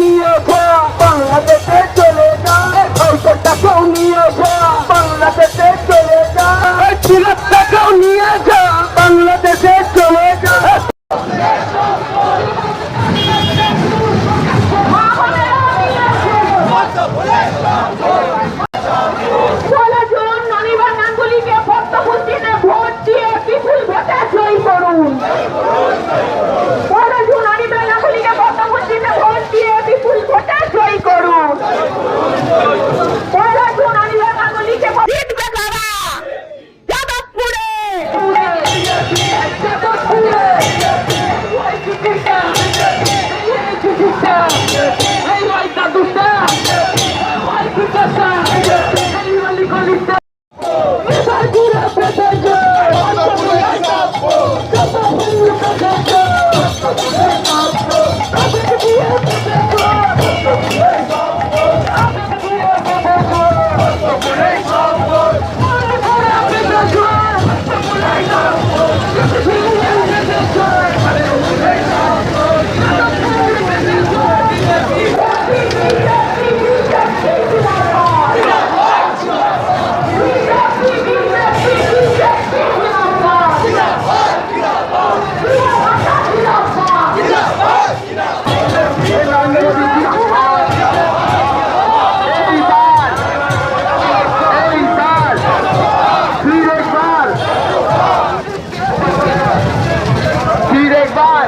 নিয়ে যা বাংলাদেশে চলে যা। পয়সা টাকাও নিয়ে যা বাংলাদেশে চলে যা। সিরাত টাকাও নিয়ে যা। বাংলাদেশে চলে যা। Oh!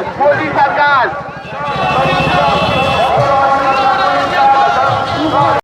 45